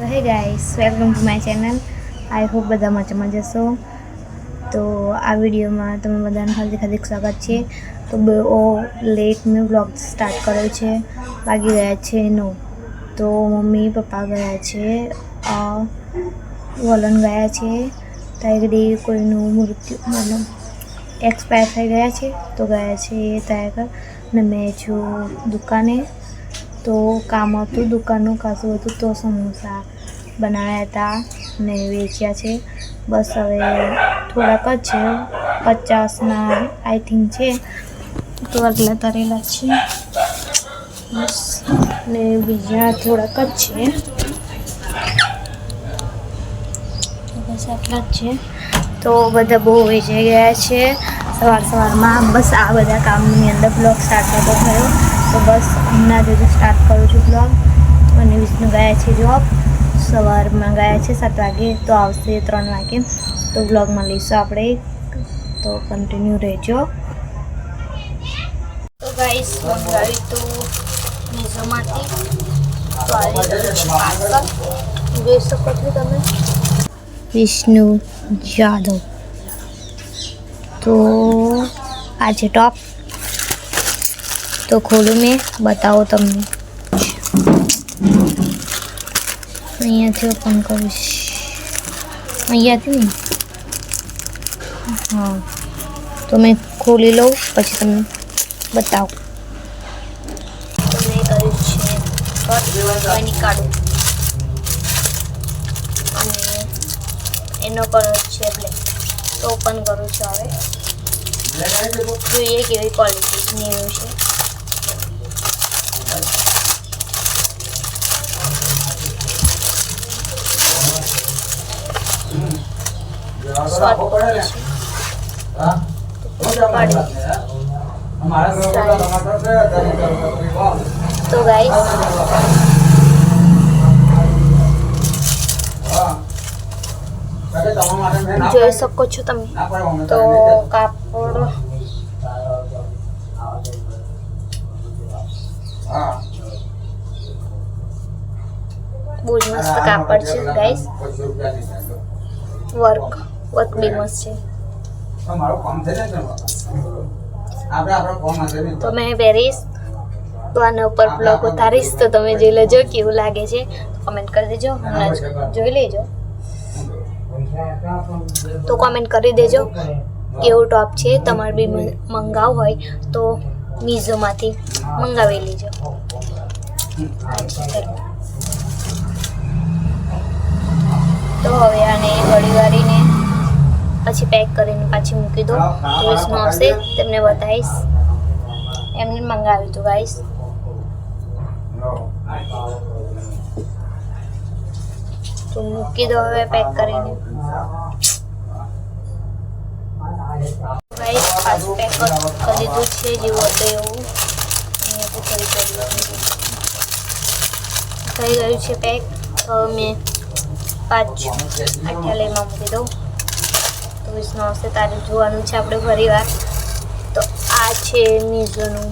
તો hey guys welcome to my channel I hope બધા મજામાં જશો. તો આ વિડીયોમાં તમે બધાનું હાર્દિક હાર્દિક સ્વાગત છે. તો બહુ લેટ મેં બ્લોગ સ્ટાર્ટ કર્યો છે. વાગી ગયા છે નો તો મમ્મી, પપ્પા ગયા છે. વલણ ગયા છે. તાયગડી કોઈનું મૃત્યુ, મતલબ એક્સપાયર થઈ ગયા છે. તો ગયા છે તાયગર ને મેં છું દુકાને. તો કામ હતું, દુકાનનું ખાસું હતું, તો સમોસા બનાવ્યા હતા ને વેચ્યા છે. બસ હવે થોડાક જ છે, પચાસના આઈ થિંક છે. તો આગલા તરેલા છે. બસ, ને બીજા થોડાક જ છે. બસ આટલા જ છે. તો બધા બહુ વેચાઈ ગયા છે. સવાર સવારમાં બસ આ બધા કામની અંદર બ્લોગ સ્ટાર્ટ થતો થયો. તો બસ હમણાં જ સ્ટાર્ટ કરું છું બ્લોગ અને વિષ્ણુ ગયા છે જોબ સવારમાં ગયા છે સાત વાગે, તો આવશે ત્રણ વાગે. તો બ્લોગમાં લઈશું આપણે તો કન્ટિન્યુ રહેજો. તો ગાઈસ તું વિષ્ણુ જાદવ. તો આ છે ટોપ તો ખોલું મેં બતાવો તમને અહીંયાથી ઓપન કરીશ અહીંયાથી નહીં હા તો મેં ખોલી લઉં પછી તમને બતાવું તો મેં કર્યું છે કટ એની કાઢું અને એનો કલર છે બ્લેક તો ઓપન કરું છું હવે જોઈએ કેવી ક્વોલિટીની એવું છે? તો ગાઈસ જોઈ શકો છો તમે. તો કાપડ. બહુ જ મસ્ત કાપડ છે ગાઈસ વર્ક વર્ક બી મસ્ત છે. તો મેં પહેરીશ તો આના ઉપર બ્લોગ ઉતારીશ, તો તમે જોઈ લેજો કેવું લાગે છે. કમેન્ટ કરી દેજો. હમણાં જોઈ લેજો. તો કોમેન્ટ કરી દેજો કેવું ટોપ છે, તમારે બી મ- મંગાવવું હોય તો મીઝોમાંથી મંગાવી લેજો. તો હવે આને વળી વાળીને પછી પેક કરીને પાછી મૂકી દો. ટુરિસ્ટનો હશે, તેમને બતાવીશ. એમને મંગાવ્યું હતું ગાઈસ તો મૂકી દો હવે પેક કરીને. ગાઈસ ફાસ્ટ પેક કરી દીધું છે, જેવું હતું એવું. અહીંયાથી ફરી કર્યું થઈ ગયું છે પેક તો મેં પાંચ અઠ્યાલયમાં મૂકી દઉં. તો વિષ્ણુ આવશે, તારે જોવાનું છે આપણે ફરી વાર તો આ છે મીઝોનું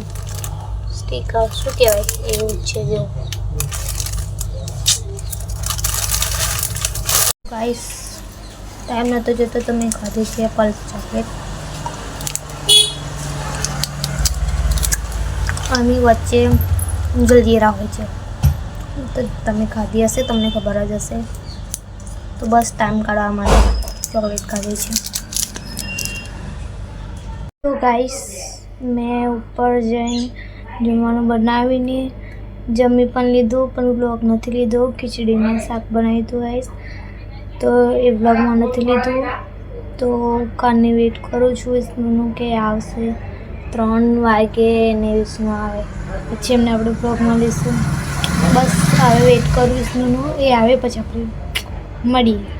સ્ટીકર શું કહેવાય? એવું છે જેવું. ગાઈસ ટાઈમ નહોતો જતો તો મેં ખાધી છે પલ્સ ચોકલેટ આની વચ્ચે જલજીરા હોય છે. તો તમે ખાધી હશે, તમને ખબર જ હશે. તો બસ ટાઈમ કાઢવા માટે ચોકલેટ ખાધી છે. તો ગાઈસ મેં ઉપર જઈને જમવાનું બનાવીને જમી પણ લીધું, પણ બ્લોગ નથી લીધો. ખીચડીમાં શાક બનાવ્યું હતું ગાઈસ તો એ બ્લોગમાં નથી લીધું. તો કાલની વેઇટ કરું છું વિષ્ણુનું કે આવશે. ત્રણ વાગે ને વિષ્ણુ આવે. પછી એમને આપણે બ્લોગમાં લઈશું. બસ, હવે વેઇટ કરું વિષ્ણુનું. એ આવે પછી આપણે મળીએ.